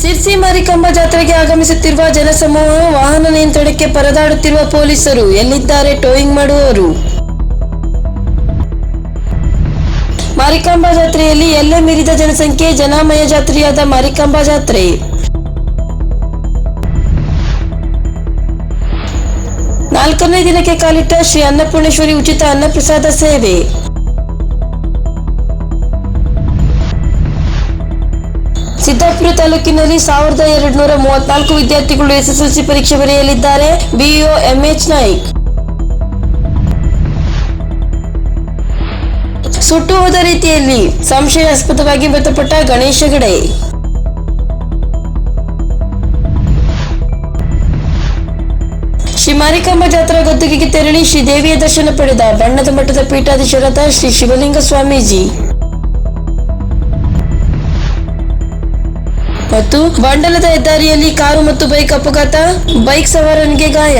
ಸಿರ್ಸಿ ಮಾರಿಕಂಬ ಜಾತ್ರೆಗೆ ಆಗಮಿಸುತ್ತಿರುವ ಜನಸಮೂಹ ವಾಹನ ನಿಯಂತ್ರಣಕ್ಕೆ ಪರದಾಡುತ್ತಿರುವ ಪೊಲೀಸರು ಎಲ್ಲಿದ್ದಾರೆ ಟೋಯಿಂಗ್ ಮಾಡುವವರು? ಮಾರಿಕಾಂಬಾ ಜಾತ್ರೆಯಲ್ಲಿ ಎಲ್ಲೆ ಮೀರಿದ ಜನಸಂಖ್ಯೆ ಜನಾಮಯ ಜಾತ್ರೆಯಾದ ಮಾರಿಕಾಂಬಾ ಜಾತ್ರೆ. ನಾಲ್ಕನೇ ದಿನಕ್ಕೆ ಕಾಲಿಟ್ಟ ಶ್ರೀ ಅನ್ನಪೂರ್ಣೇಶ್ವರಿ ಉಚಿತ ಅನ್ನಪ್ರಸಾದ ಸೇವೆ. ಸಿದ್ದಾಪುರ ತಾಲೂಕಿನಲ್ಲಿ ಸಾವಿರದ ಎರಡು ನೂರ ಮೂವತ್ನಾಲ್ಕು ವಿದ್ಯಾರ್ಥಿಗಳು ಎಸ್ಎಸ್ಎಲ್ಸಿ ಪರೀಕ್ಷೆ ಬರೆಯಲಿದ್ದಾರೆ. BEO MH Naik. ಸುಟ್ಟು ಹೋದ ರೀತಿಯಲ್ಲಿ ಸಂಶಯಾಸ್ಪದವಾಗಿ ಮೃತಪಟ್ಟ ಗಣೇಶ ಗಡೆ. ಶ್ರೀ ಮಾರಿಕಾಂಬ ಜಾತ್ರಾ ಗದ್ದುಗೆಗೆ ತೆರಳಿ ಶ್ರೀದೇವಿಯ ದರ್ಶನ ಪಡೆದ ಬಣ್ಣದ ಮಠದ ಪೀಠಾಧೀಶರಾದ ಶ್ರೀ ಶಿವಲಿಂಗ ಸ್ವಾಮೀಜಿ. ಮತ್ತು ಬಂಡಲದ ಹೆದ್ದಾರಿಯಲ್ಲಿ ಕಾರು ಮತ್ತು ಬೈಕ್ ಅಪಘಾತ ಬೈಕ್ ಸವಾರನಿಗೆ ಗಾಯ.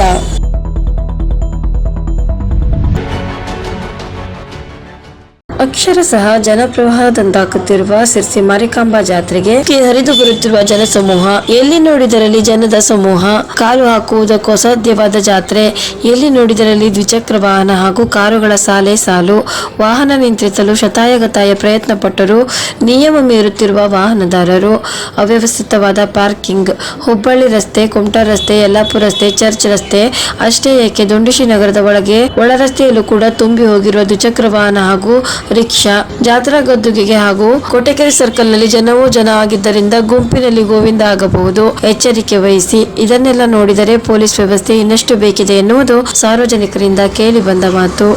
ಅಕ್ಷರಶಃ ಜನಪ್ರವಾಹದಂತಾಗುತ್ತಿರುವ ಸಿರ್ಸಿ ಮಾರಿಕಾಂಬಾ ಜಾತ್ರೆಗೆ ಹರಿದು ಬರುತ್ತಿರುವ ಜನಸಮೂಹ. ಎಲ್ಲಿ ನೋಡಿದರಲ್ಲಿ ಜನದ ಸಮೂಹ? ಕಾಲು ಹಾಕುವುದಕ್ಕೂ ಅಸಾಧ್ಯವಾದ ಜಾತ್ರೆ. ಎಲ್ಲಿ ನೋಡಿದರಲ್ಲಿ ದ್ವಿಚಕ್ರ ವಾಹನ ಹಾಗೂ ಕಾರುಗಳ ಸಾಲೆ ಸಾಲು. ವಾಹನ ನಿಯಂತ್ರಿಸಲು ಶತಾಯಗತಾಯ ಪ್ರಯತ್ನ ಪಟ್ಟರು ನಿಯಮ ಮೀರುತ್ತಿರುವ ವಾಹನದಾರರು. ಅವ್ಯವಸ್ಥಿತವಾದ ಪಾರ್ಕಿಂಗ್. ಹುಬ್ಬಳ್ಳಿ ರಸ್ತೆ, ಕುಮಟಾ ರಸ್ತೆ, ಯಲ್ಲಾಪುರ ರಸ್ತೆ, ಚರ್ಚ್ ರಸ್ತೆ. ಅಷ್ಟೇ ಏಕೆ ದುಂಡಿಶಿ ನಗರದ ಒಳಗೆ ಒಳ ರಸ್ತೆಯಲ್ಲೂ ಕೂಡ ತುಂಬಿ ಹೋಗಿರುವ ದ್ವಿಚಕ್ರ ವಾಹನ ಹಾಗೂ ರಿಕ್ಷಾ ಜಾತ್ರಾ ಗದ್ದುಗೆಗೆ ಹಾಗೂ ಕೋಟೆಕೆರೆ ಸರ್ಕಲ್ನಲ್ಲಿ ಜನವೂ ಜನ ಆಗಿದ್ದರಿಂದ ಗುಂಪಿನಲ್ಲಿ ಗೋವಿಂದ ಆಗಬಹುದು. ಎಚ್ಚರಿಕೆ ವಹಿಸಿ. ಇದನ್ನೆಲ್ಲ ನೋಡಿದರೆ ಪೊಲೀಸ್ ವ್ಯವಸ್ಥೆ ಇನ್ನಷ್ಟು ಬೇಕಿದೆ ಎನ್ನುವುದು ಸಾರ್ವಜನಿಕರಿಂದ ಕೇಳಿ ಬಂದ ಮಾತು.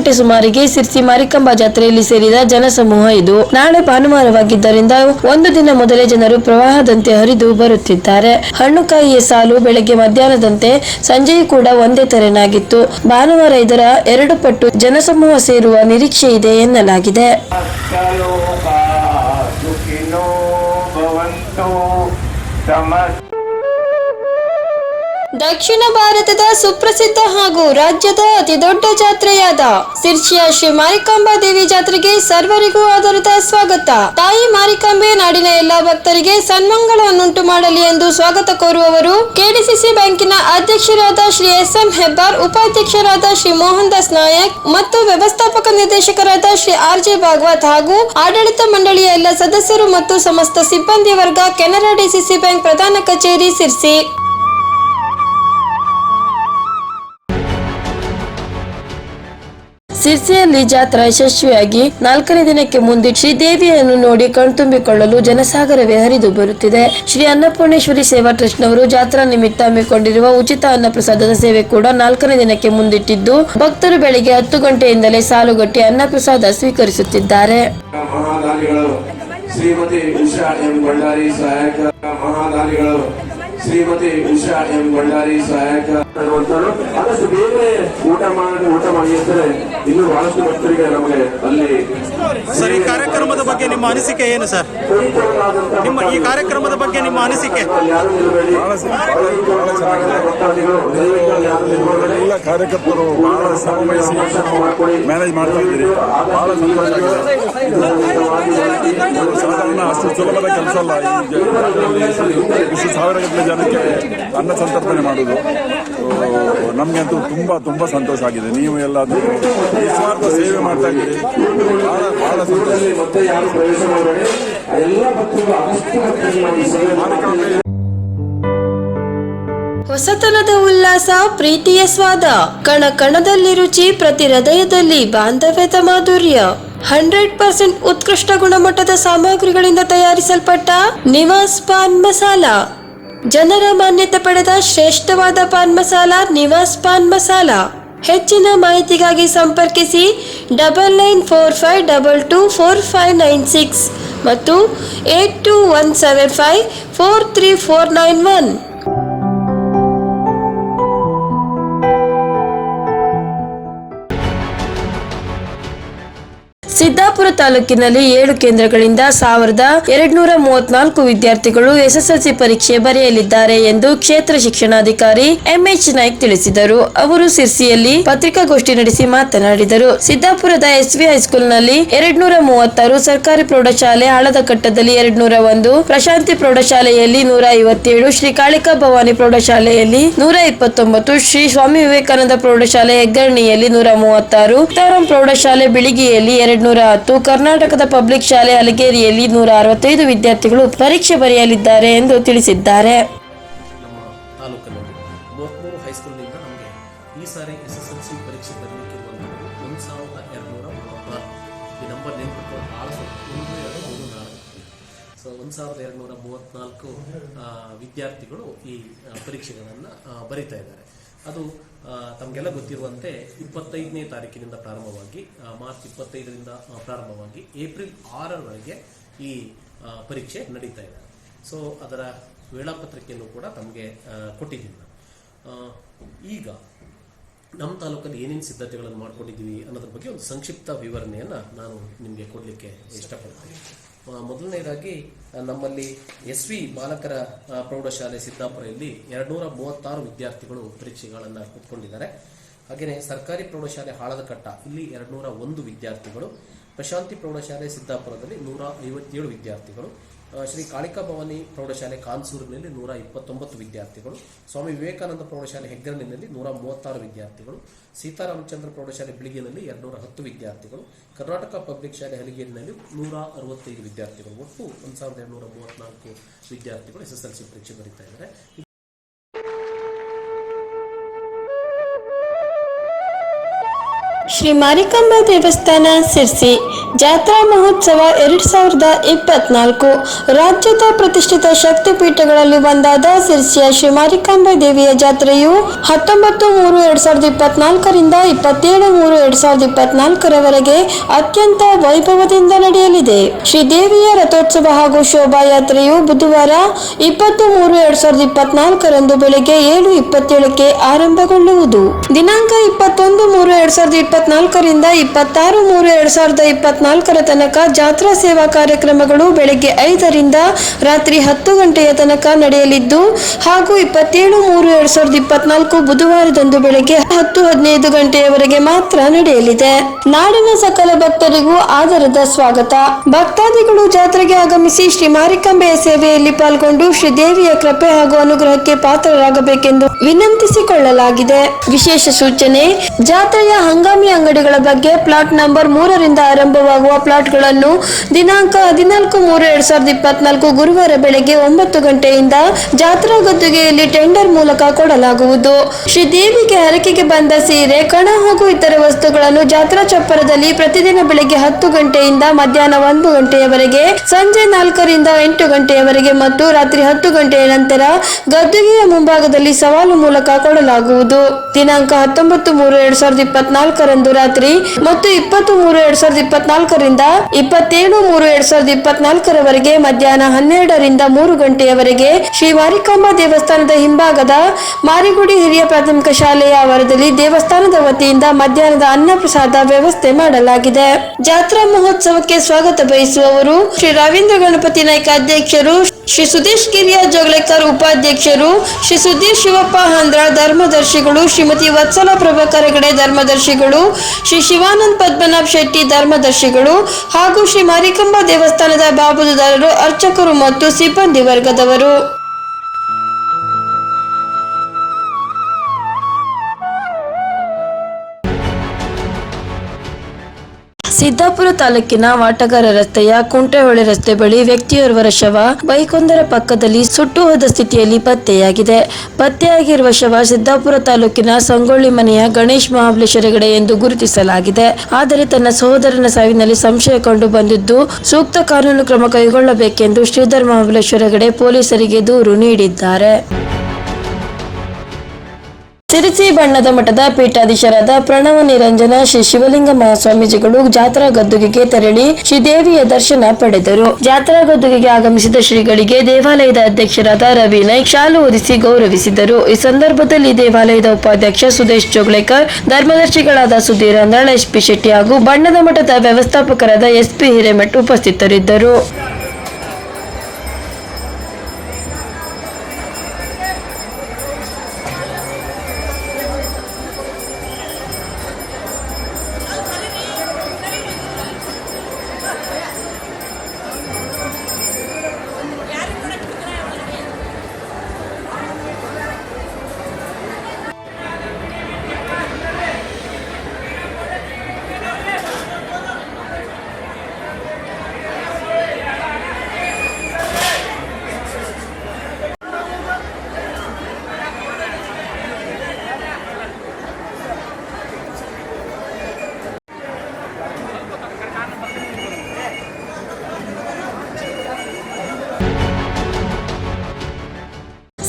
ಗಂಟೆ ಸುಮಾರಿಗೆ ಸಿರ್ಸಿ ಮಾರಿಕಂಬಾ ಜಾತ್ರೆಯಲ್ಲಿ ಸೇರಿದ ಜನಸಮೂಹ ಇದು. ನಾಳೆ ಭಾನುವಾರವಾಗಿದ್ದರಿಂದ ಒಂದು ದಿನ ಮೊದಲೇ ಜನರು ಪ್ರವಾಹದಂತೆ ಹರಿದು ಬರುತ್ತಿದ್ದಾರೆ. ಹಣ್ಣುಕಾಯಿಯ ಸಾಲು ಬೆಳಗ್ಗೆ ಮಧ್ಯಾಹ್ನದಂತೆ ಸಂಜೆಯೂ ಕೂಡ ಒಂದೇ ತೆರನಾಗಿತ್ತು. ಭಾನುವಾರ ಇದರ ಎರಡು ಪಟ್ಟು ಜನಸಮೂಹ ಸೇರುವ ನಿರೀಕ್ಷೆ ಇದೆ ಎನ್ನಲಾಗಿದೆ. ದಕ್ಷಿಣ ಭಾರತದ ಸುಪ್ರಸಿದ್ಧ ಹಾಗೂ ರಾಜ್ಯದ ಅತಿ ದೊಡ್ಡ ಜಾತ್ರೆಯಾದ ಸಿರ್ಚಿಯ ಶ್ರೀ ಮಾರಿಕಾಂಬಾ ದೇವಿ ಜಾತ್ರೆಗೆ ಸರ್ವರಿಗೂ ಆಧಾರದ ಸ್ವಾಗತ. ತಾಯಿ ಮಾರಿಕಾಂಬೆ ನಾಡಿನ ಎಲ್ಲಾ ಭಕ್ತರಿಗೆ ಸನ್ಮಂಗಳವನ್ನುಂಟು ಮಾಡಲಿ ಎಂದು ಸ್ವಾಗತ ಕೋರುವವರು ಕೆಡಿಸಿಸಿ ಬ್ಯಾಂಕಿನ ಅಧ್ಯಕ್ಷರಾದ ಶ್ರೀ ಎಸ್ ಎಂ ಹೆಬ್ಬಾರ್, ಉಪಾಧ್ಯಕ್ಷರಾದ ಶ್ರೀ ಮೋಹನ್ ದಾಸ್ ನಾಯಕ್ ಮತ್ತು ವ್ಯವಸ್ಥಾಪಕ ನಿರ್ದೇಶಕರಾದ ಶ್ರೀ ಆರ್ ಜೆ ಭಾಗವತ್ ಹಾಗೂ ಆಡಳಿತ ಮಂಡಳಿಯ ಎಲ್ಲ ಸದಸ್ಯರು ಮತ್ತು ಸಮಸ್ತ ಸಿಬ್ಬಂದಿ ವರ್ಗ ಕೆನರಾ ಡಿಸಿಸಿ ಬ್ಯಾಂಕ್ ಪ್ರಧಾನ ಕಚೇರಿ ಸಿರ್ಸಿ. ಸಿರ್ಸಿಯಲ್ಲಿ ಜಾತ್ರಾ ಯಶಸ್ವಿಯಾಗಿ ನಾಲ್ಕನೇ ದಿನಕ್ಕೆ ಮುಂದೆ ಶ್ರೀದೇವಿಯನ್ನು ನೋಡಿ ಕಣ್ತುಂಬಿಕೊಳ್ಳಲು ಜನಸಾಗರವೇ ಹರಿದು ಬರುತ್ತಿದೆ. ಶ್ರೀ ಅನ್ನಪೂರ್ಣೇಶ್ವರಿ ಸೇವಾ ಟ್ರಸ್ಟ್ನವರು ಜಾತ್ರಾ ನಿಮಿತ್ತ ಹಮ್ಮಿಕೊಂಡಿರುವ ಉಚಿತ ಅನ್ನಪ್ರಸಾದದ ಸೇವೆ ಕೂಡ ನಾಲ್ಕನೇ ದಿನಕ್ಕೆ ಮುಂದಿಟ್ಟಿದ್ದು, ಭಕ್ತರು ಬೆಳಿಗ್ಗೆ ಹತ್ತು ಗಂಟೆಯಿಂದಲೇ ಸಾಲುಗಟ್ಟಿ ಅನ್ನಪ್ರಸಾದ ಸ್ವೀಕರಿಸುತ್ತಿದ್ದಾರೆ. ಶ್ರೀಮತಿ ಶ್ರೀಮತಿ ಉಷಾ ಎಂ ಬಳ್ಳಾರಿ ಸಹಾಯಕ ಆದಷ್ಟು ಬೇಗನೆ ಊಟ ಮಾಡಿ ಊಟ ಮಾಡಿ ಅಂದರೆ ಇನ್ನೂ ಬಹಳಷ್ಟು ಭಕ್ತರಿಗೆ ನಮಗೆ ಅಲ್ಲಿ ಸರ್ ಈ ಕಾರ್ಯಕ್ರಮದ ಬಗ್ಗೆ ನಿಮ್ಮ ಅನಿಸಿಕೆ ಏನು ಸರ್? ನಿಮ್ಮ ಈ ಕಾರ್ಯಕ್ರಮದ ಬಗ್ಗೆ ನಿಮ್ಮ ಅನಿಸಿಕೆ? ಎಲ್ಲ ಕಾರ್ಯಕರ್ತರು ಬಹಳ ಶ್ರಮ ವಹಿಸಿ ಮ್ಯಾನೇಜ್ ಮಾಡ್ತಾ ಇದ್ದೀರಿ. ಬಹಳ ಸಂತೋಷ ಸಾಧಾರಣ ಅಷ್ಟು ಸುಲಭದ ಕೆಲಸ ಅಲ್ಲ. ಇಷ್ಟು ಸಾವಿರಗಟ್ಟಲೆ ಜನಕ್ಕೆ ಅನ್ನ ಸಂತರ್ಪಣೆ ಮಾಡೋದು ನಮಗಂತೂ ತುಂಬ ತುಂಬ ಸಂತೋಷ ಆಗಿದೆ. ನೀವು ಎಲ್ಲಾದರೂ ನಿಸ್ವಾರ್ಥ ಸೇವೆ ಮಾಡ್ತಾ ಇದ್ದೀರಿ. ಬಹಳ ಬಹಳ ಹೊಸತನದ ಉಲ್ಲಾಸ, ಪ್ರೀತಿಯ ಸ್ವಾದ, ಕಣ ಕಣದಲ್ಲಿ ರುಚಿ, ಪ್ರತಿ ಹೃದಯದಲ್ಲಿ ಬಾಂಧವ್ಯದ ಮಾಧುರ್ಯ. ಹಂಡ್ರೆಡ್ ಪರ್ಸೆಂಟ್ ಉತ್ಕೃಷ್ಟ ಗುಣಮಟ್ಟದ ಸಾಮಗ್ರಿಗಳಿಂದ ತಯಾರಿಸಲ್ಪಟ್ಟ ನಿವಾಸ್ ಪಾನ್ ಮಸಾಲ. ಜನರ ಮಾನ್ಯತೆ ಪಡೆದ ಶ್ರೇಷ್ಠವಾದ ಪಾನ್ ಮಸಾಲ, ನಿವಾಸ್ ಪಾನ್ ಮಸಾಲ. ಹೆಚ್ಚಿನ ಮಾಹಿತಿಗಾಗಿ ಸಂಪರ್ಕಿಸಿ double nine four five double two four five nine six ಮತ್ತು eight two one seven five four three four nine one ತಾಲೂಕಿನಲ್ಲಿ ಏಳು ಕೇಂದ್ರಗಳಿಂದ ಸಾವಿರದ ಎರಡ್ನೂರ ಮೂವತ್ನಾಲ್ಕು ವಿದ್ಯಾರ್ಥಿಗಳು ಎಸ್ಎಸ್ಎಲ್ಸಿ ಪರೀಕ್ಷೆ ಬರೆಯಲಿದ್ದಾರೆ ಎಂದು ಕ್ಷೇತ್ರ ಶಿಕ್ಷಣಾಧಿಕಾರಿ ಎಂಎಚ್ ನಾಯ್ಕ್ ತಿಳಿಸಿದರು. ಅವರು ಸಿರ್ಸಿಯಲ್ಲಿ ಪತ್ರಿಕಾಗೋಷ್ಠಿ ನಡೆಸಿ ಮಾತನಾಡಿದರು. ಸಿದ್ದಾಪುರದ ಎಸ್ವಿ ಹೈಸ್ಕೂಲ್ನಲ್ಲಿ ಎರಡ್ನೂರ ಮೂವತ್ತಾರು ಸರ್ಕಾರಿ ಪ್ರೌಢಶಾಲೆ ಆಳದಕಟ್ಟದಲ್ಲಿ ಎರಡ್ನೂರ ಒಂದು, ಪ್ರಶಾಂತಿ ಪ್ರೌಢಶಾಲೆಯಲ್ಲಿ ನೂರ ಐವತ್ತೇಳು, ಶ್ರೀ ಕಾಳಿಕಾ ಭವಾನಿ ಪ್ರೌಢಶಾಲೆಯಲ್ಲಿ ನೂರ ಇಪ್ಪತ್ತೊಂಬತ್ತು, ಶ್ರೀ ಸ್ವಾಮಿ ವಿವೇಕಾನಂದ ಪ್ರೌಢಶಾಲೆ ಹೆಗ್ಗರಣಿಯಲ್ಲಿ ನೂರ ಮೂವತ್ತಾರು ತಾರಂ ಪ್ರೌಢಶಾಲೆ ಬಿಳಿಗಿಯಲ್ಲಿ ಎರಡ್ನೂರ ಹತ್ತು ಕರ್ನಾಟಕದ ಪಬ್ಲಿಕ್ ಶಾಲೆ ಅಲಗೇರಿಯಲ್ಲಿ ನೂರ ಅರವತ್ತೈದು ವಿದ್ಯಾರ್ಥಿಗಳು ಪರೀಕ್ಷೆ ಬರೆಯಲಿದ್ದಾರೆ ಎಂದು ತಿಳಿಸಿದ್ದಾರೆ. ಸಾವಿರದ ಎರಡು ವಿದ್ಯಾರ್ಥಿಗಳು ಈ ಪರೀಕ್ಷೆಗಳನ್ನು ಬರೀತಾ ಇದ್ದಾರೆ. ಅದು ತಮಗೆಲ್ಲ ಗೊತ್ತಿರುವಂತೆ ಇಪ್ಪತ್ತೈದನೇ ತಾರೀಕಿನಿಂದ ಪ್ರಾರಂಭವಾಗಿ ಮಾರ್ಚ್ ಇಪ್ಪತ್ತೈದರಿಂದ ಪ್ರಾರಂಭವಾಗಿ ಏಪ್ರಿಲ್ ಆರರವರೆಗೆ ಈ ಪರೀಕ್ಷೆ ನಡೀತಾ ಇದೆ ಸೊ ಅದರ ವೇಳಾಪತ್ರಿಕೆಯನ್ನು ಕೂಡ ತಮಗೆ ಕೊಟ್ಟಿದ್ದೀನಿ. ಈಗ ನಮ್ಮ ತಾಲೂಕಲ್ಲಿ ಏನೇನು ಸಿದ್ಧತೆಗಳನ್ನು ಮಾಡ್ಕೊಂಡಿದ್ದೀವಿ ಅನ್ನೋದ್ರ ಬಗ್ಗೆ ಒಂದು ಸಂಕ್ಷಿಪ್ತ ವಿವರಣೆಯನ್ನು ನಾನು ನಿಮಗೆ ಕೊಡಲಿಕ್ಕೆ ಇಷ್ಟಪಡ್ತೀನಿ ಮೊದಲನೇದಾಗಿ ನಮ್ಮಲ್ಲಿ ಎಸ್ ವಿ ಬಾಲಕರ ಪ್ರೌಢಶಾಲೆ ಸಿದ್ದಾಪುರದಲ್ಲಿ ಎರಡುನೂರ ಮೂವತ್ತಾರು ವಿದ್ಯಾರ್ಥಿಗಳು ಪರೀಕ್ಷೆಗಳನ್ನು ಕೂತ್ಕೊಂಡಿದ್ದಾರೆ ಹಾಗೆಯೇ ಸರ್ಕಾರಿ ಪ್ರೌಢಶಾಲೆ ಹಾಳದಕಟ್ಟ ಇಲ್ಲಿ ಎರಡುನೂರ ಒಂದು ವಿದ್ಯಾರ್ಥಿಗಳು ಪ್ರಶಾಂತಿ ಪ್ರೌಢಶಾಲೆ ಸಿದ್ದಾಪುರದಲ್ಲಿ ನೂರ ಐವತ್ತೇಳು ವಿದ್ಯಾರ್ಥಿಗಳು ಶ್ರೀ ಕಾಳಿಕಾ ಭವಾನಿ ಪ್ರೌಢಶಾಲೆ ಕಾನ್ಸೂರಿನಲ್ಲಿ ನೂರ ಇಪ್ಪತ್ತೊಂಬತ್ತು ವಿದ್ಯಾರ್ಥಿಗಳು, ಸ್ವಾಮಿ ವಿವೇಕಾನಂದ ಪ್ರೌಢಶಾಲೆ ಹೆಗ್ಗರಣಿನಲ್ಲಿ ನೂರ ಮೂವತ್ತಾರು ವಿದ್ಯಾರ್ಥಿಗಳು, ಸೀತಾರಾಮಚಂದ್ರ ಪ್ರೌಢಶಾಲೆ ಬಿಳಿಗಿನಲ್ಲಿ ಎರಡುನೂರ ಹತ್ತು ವಿದ್ಯಾರ್ಥಿಗಳು, ಕರ್ನಾಟಕ ಪಬ್ಲಿಕ್ ಶಾಲೆ ಹಲಿಗೇರಿನಲ್ಲಿ ನೂರ ಅರವತ್ತೈದು ವಿದ್ಯಾರ್ಥಿಗಳು. ಒಟ್ಟು ಒಂದು ಸಾವಿರದ ಎರಡುನೂರ ಮೂವತ್ತ್ನಾಲ್ಕು ವಿದ್ಯಾರ್ಥಿಗಳು ಎಸ್ ಎಸ್ ಎಲ್ ಸಿ ಪರೀಕ್ಷೆ ಬರೀತಾ ಇದ್ದಾರೆ. ಶ್ರೀ ಮಾರಿಕಾಂಬಾ ದೇವಸ್ಥಾನ ಸಿರ್ಸಿ ಜಾತ್ರಾ ಮಹೋತ್ಸವ ಎರಡ್ ಸಾವಿರದ ಇಪ್ಪತ್ನಾಲ್ಕು ರಾಜ್ಯದ ಪ್ರತಿಷ್ಠಿತ ಶಕ್ತಿಪೀಠಗಳಲ್ಲಿ ಒಂದಾದ ಸಿರ್ಸಿಯ ಶ್ರೀ ಮಾರಿಕಾಂಬಾ ದೇವಿಯ ಜಾತ್ರೆಯು ಹತ್ತೊಂಬತ್ತು ಮೂರು ಎರಡು ಸಾವಿರದ ಇಪ್ಪತ್ನಾಲ್ಕರಿಂದ ಇಪ್ಪತ್ತೇಳು ಮೂರು ಎರಡು ಸಾವಿರದ ಇಪ್ಪತ್ನಾಲ್ಕರವರೆಗೆ ಅತ್ಯಂತ ವೈಭವದಿಂದ ನಡೆಯಲಿದೆ. ಶ್ರೀ ದೇವಿಯ ರಥೋತ್ಸವ ಹಾಗೂ ಶೋಭಾಯಾತ್ರೆಯು ಬುಧವಾರ ಇಪ್ಪತ್ತು ಮೂರು ಎರಡು ಸಾವಿರದ ಇಪ್ಪತ್ನಾಲ್ಕರಂದು ಬೆಳಗ್ಗೆ ಏಳು ಇಪ್ಪತ್ತೇಳಕ್ಕೆ ಆರಂಭಗೊಳ್ಳುವುದು. ದಿನಾಂಕ ಇಪ್ಪತ್ತೊಂದು ಮೂರು ಎರಡ್ ಸಾವಿರದ ಇಪ್ಪತ್ನಾಲ್ಕರಿಂದ ಇಪ್ಪತ್ತಾರು ಮೂರು ಎರಡ್ ಸಾವಿರದ ಇಪ್ಪತ್ನಾಲ್ಕರ ತನಕ ಜಾತ್ರಾ ಸೇವಾ ಕಾರ್ಯಕ್ರಮಗಳು ಬೆಳಗ್ಗೆ ಐದರಿಂದ ರಾತ್ರಿ ಹತ್ತು ಗಂಟೆಯ ತನಕ ನಡೆಯಲಿದ್ದು, ಹಾಗೂ ಇಪ್ಪತ್ತೇಳು ಮೂರು ಎರಡ್ ಸಾವಿರದ ಇಪ್ಪತ್ನಾಲ್ಕು ಬುಧವಾರದಂದು ಬೆಳಗ್ಗೆ ಹತ್ತು ಹದಿನೈದು ಗಂಟೆಯವರೆಗೆ ಮಾತ್ರ ನಡೆಯಲಿದೆ. ನಾಡಿನ ಸಕಲ ಭಕ್ತರಿಗೂ ಆದರದ ಸ್ವಾಗತ. ಭಕ್ತಾದಿಗಳು ಜಾತ್ರೆಗೆ ಆಗಮಿಸಿ ಶ್ರೀ ಮಾರಿಕಾಂಬೆಯ ಸೇವೆಯಲ್ಲಿ ಪಾಲ್ಗೊಂಡು ಶ್ರೀ ದೇವಿಯ ಕೃಪೆ ಹಾಗೂ ಅನುಗ್ರಹಕ್ಕೆ ಪಾತ್ರರಾಗಬೇಕೆಂದು ವಿನಂತಿಸಿಕೊಳ್ಳಲಾಗಿದೆ. ವಿಶೇಷ ಸೂಚನೆ, ಜಾತ್ರೆಯ ಹಂಗಾಮಿ ಅಂಗಡಿಗಳ ಬಗ್ಗೆ ಪ್ಲಾಟ್ ನಂಬರ್ ಮೂರರಿಂದ ಆರಂಭವಾಗುವ ಪ್ಲಾಟ್ಗಳನ್ನು ದಿನಾಂಕ ಹದಿನಾಲ್ಕು ಮೂರು ಎರಡ್ ಸಾವಿರದ ಇಪ್ಪತ್ನಾಲ್ಕು ಗುರುವಾರ ಬೆಳಗ್ಗೆ ಒಂಬತ್ತು ಗಂಟೆಯಿಂದ ಜಾತ್ರಾ ಗದ್ದುಗೆಯಲ್ಲಿ ಟೆಂಡರ್ ಮೂಲಕ ಕೊಡಲಾಗುವುದು. ಶ್ರೀ ದೇವಿಗೆ ಹರಕೆಗೆ ಬಂದ ಸೀರೆ, ಕಣ ಹಾಗೂ ಇತರ ವಸ್ತುಗಳನ್ನು ಜಾತ್ರಾ ಚಪ್ಪರದಲ್ಲಿ ಪ್ರತಿದಿನ ಬೆಳಗ್ಗೆ ಹತ್ತು ಗಂಟೆಯಿಂದ ಮಧ್ಯಾಹ್ನ ಒಂದು ಗಂಟೆಯವರೆಗೆ, ಸಂಜೆ ನಾಲ್ಕರಿಂದ ಎಂಟು ಗಂಟೆಯವರೆಗೆ ಮತ್ತು ರಾತ್ರಿ ಹತ್ತು ಗಂಟೆಯ ನಂತರ ಗದ್ದುಗೆಯ ಮುಂಭಾಗದಲ್ಲಿ ಸವಾಲು ಮೂಲಕ ಕೊಡಲಾಗುವುದು. ದಿನಾಂಕ ಹತ್ತೊಂಬತ್ತು ಮೂರು ಎರಡ್ ಸಾವಿರದ ಇಪ್ಪತ್ನಾಲ್ಕರಂದು ರಾತ್ರಿ ಮತ್ತು ಇಪ್ಪತ್ತು ಮೂರು ಎರಡ್ ಸಾವಿರದ ಇಪ್ಪತ್ನಾಲ್ಕರಿಂದ ಇಪ್ಪತ್ತೇಳು ಮೂರು ಎರಡ್ ಸಾವಿರದ ಇಪ್ಪತ್ನಾಲ್ಕರವರೆಗೆ ಮಧ್ಯಾಹ್ನ ಹನ್ನೆರಡರಿಂದ ಮೂರು ಗಂಟೆಯವರೆಗೆ ಶ್ರೀ ಮಾರಿಕಾಂಬಾ ದೇವಸ್ಥಾನದ ಹಿಂಭಾಗದ ಮಾರಿಗುಡಿ ಹಿರಿಯ ಪ್ರಾಥಮಿಕ ಶಾಲೆಯ ಆವರದಲ್ಲಿ ದೇವಸ್ಥಾನದ ವತಿಯಿಂದ ಮಧ್ಯಾಹ್ನದ ಅನ್ನ ಪ್ರಸಾದ ವ್ಯವಸ್ಥೆ ಮಾಡಲಾಗಿದೆ. ಜಾತ್ರಾ ಮಹೋತ್ಸವಕ್ಕೆ ಸ್ವಾಗತ ಬಯಸುವವರು ಶ್ರೀ ರವೀಂದ್ರ ಗಣಪತಿ ನಾಯ್ಕ ಅಧ್ಯಕ್ಷರು ಶ್ರೀ ಸುದೀಶ್ ಕಿರಿಯ ಜೋಗ್ಲೇಕರ್ ಉಪಾಧ್ಯಕ್ಷರು, ಶ್ರೀ ಸುದೀಶ್ ಶಿವಪ್ಪ ಹಂದ್ರ ಧರ್ಮದರ್ಶಿಗಳು, ಶ್ರೀಮತಿ ವತ್ಸಲ ಪ್ರಭಾಕರ್ ಧರ್ಮದರ್ಶಿಗಳು, ಶ್ರೀ ಶಿವಾನಂದ್ ಪದ್ಮನಾಭ್ ಶೆಟ್ಟಿ ಧರ್ಮದರ್ಶಿಗಳು ಹಾಗೂ ಶ್ರೀ ಮಾರಿಕಂಬ ದೇವಸ್ಥಾನದ ಬಾಬುದಾರರು ಅರ್ಚಕರು ಮತ್ತು ಸಿಬ್ಬಂದಿ ವರ್ಗದವರು. ಸಿದ್ದಾಪುರ ತಾಲೂಕಿನ ವಾಟಗಾರ ರಸ್ತೆಯ ಕುಂಟೆಹೊಳೆ ರಸ್ತೆ ಬಳಿ ವ್ಯಕ್ತಿಯೋರ್ವರ ಶವ ಬೈಕೊಂದರ ಪಕ್ಕದಲ್ಲಿ ಸುಟ್ಟು ಹೋದ ಸ್ಥಿತಿಯಲ್ಲಿ ಪತ್ತೆಯಾಗಿದೆ. ಪತ್ತೆಯಾಗಿರುವ ಶವ ಸಿದ್ದಾಪುರ ತಾಲೂಕಿನ ಸಂಗೊಳ್ಳಿ ಮನೆಯ ಗಣೇಶ್ ಮಹಾಬಲೇಶ್ವರ ಹೆಗಡೆ ಎಂದು ಗುರುತಿಸಲಾಗಿದೆ. ಆದರೆ ತನ್ನ ಸಹೋದರನ ಸಾವಿನಲ್ಲಿ ಸಂಶಯ ಕಂಡು ಬಂದಿದ್ದು ಸೂಕ್ತ ಕಾನೂನು ಕ್ರಮ ಕೈಗೊಳ್ಳಬೇಕೆಂದು ಶ್ರೀಧರ್ ಮಹಾಬಲೇಶ್ವರ ಹೆಗಡೆ ಪೊಲೀಸರಿಗೆ ದೂರು ನೀಡಿದ್ದಾರೆ. ಸಿರಿಸಿ ಬಣ್ಣದ ಮಠದ ಪೀಠಾಧೀಶರಾದ ಪ್ರಣವ ನಿರಂಜನ ಶ್ರೀ ಶಿವಲಿಂಗ ಮಹಾಸ್ವಾಮೀಜಿಗಳು ಜಾತ್ರಾ ಗದ್ದುಗೆಗೆ ತೆರಳಿ ಶ್ರೀದೇವಿಯ ದರ್ಶನ ಪಡೆದರು. ಜಾತ್ರಾ ಗದ್ದುಗೆಗೆ ಆಗಮಿಸಿದ ಶ್ರೀಗಳಿಗೆ ದೇವಾಲಯದ ಅಧ್ಯಕ್ಷರಾದ ರವಿ ನಾಯ್ಕ್ ಶಾಲು ಹೊದಿಸಿ ಗೌರವಿಸಿದರು. ಈ ಸಂದರ್ಭದಲ್ಲಿ ದೇವಾಲಯದ ಉಪಾಧ್ಯಕ್ಷ ಸುದೇಶ್ ಜೋಗ್ಲೇಕರ್ ಧರ್ಮದರ್ಶಿಗಳಾದ ಸುಧೀರ್ ಅಂದಾಳ ಎಸ್ಪಿ ಶೆಟ್ಟಿ ಹಾಗೂ ಬಣ್ಣದ ಮಠದ ವ್ಯವಸ್ಥಾಪಕರಾದ ಎಸ್ಪಿ ಹಿರೇಮಠ್ ಉಪಸ್ಥಿತರಿದ್ದರು.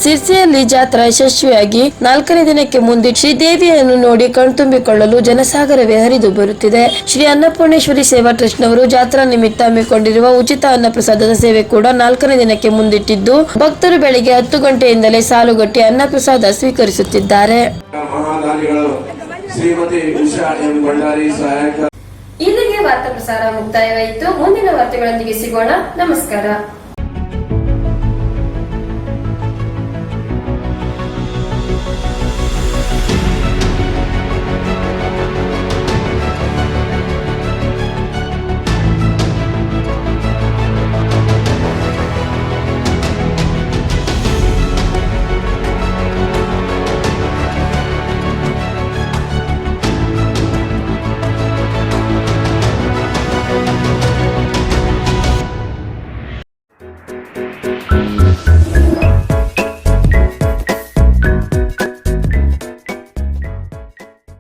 ಸಿರ್ಸಿಯಲ್ಲಿ ಜಾತ್ರಾ ಯಶಸ್ವಿಯಾಗಿ ನಾಲ್ಕನೇ ದಿನಕ್ಕೆ ಮುಂದೆ ಶ್ರೀದೇವಿಯನ್ನು ನೋಡಿ ಕಣ್ತುಂಬಿಕೊಳ್ಳಲು ಜನಸಾಗರವೇ ಹರಿದು ಬರುತ್ತಿದೆ. ಶ್ರೀ ಅನ್ನಪೂರ್ಣೇಶ್ವರಿ ಸೇವಾ ಟ್ರಸ್ಟ್ನವರು ಜಾತ್ರಾ ನಿಮಿತ್ತ ಹಮ್ಮಿಕೊಂಡಿರುವ ಉಚಿತ ಅನ್ನಪ್ರಸಾದದ ಸೇವೆ ಕೂಡ ನಾಲ್ಕನೇ ದಿನಕ್ಕೆ ಮುಂದಿಟ್ಟಿದ್ದು, ಭಕ್ತರು ಬೆಳಿಗ್ಗೆ ಹತ್ತು ಗಂಟೆಯಿಂದಲೇ ಸಾಲುಗಟ್ಟಿ ಸ್ವೀಕರಿಸುತ್ತಿದ್ದಾರೆ. ಉಷಾ ಎಂ ಭಂಡಾರಿ ಇಲ್ಲಿಗೆ ವಾರ್ತಾ ಪ್ರಸಾರ ಮುಕ್ತಾಯವಾಯಿತು. ಮುಂದಿನ ವಾರ್ತೆಗಳೊಂದಿಗೆ ಸಿಗೋಣ. ನಮಸ್ಕಾರ.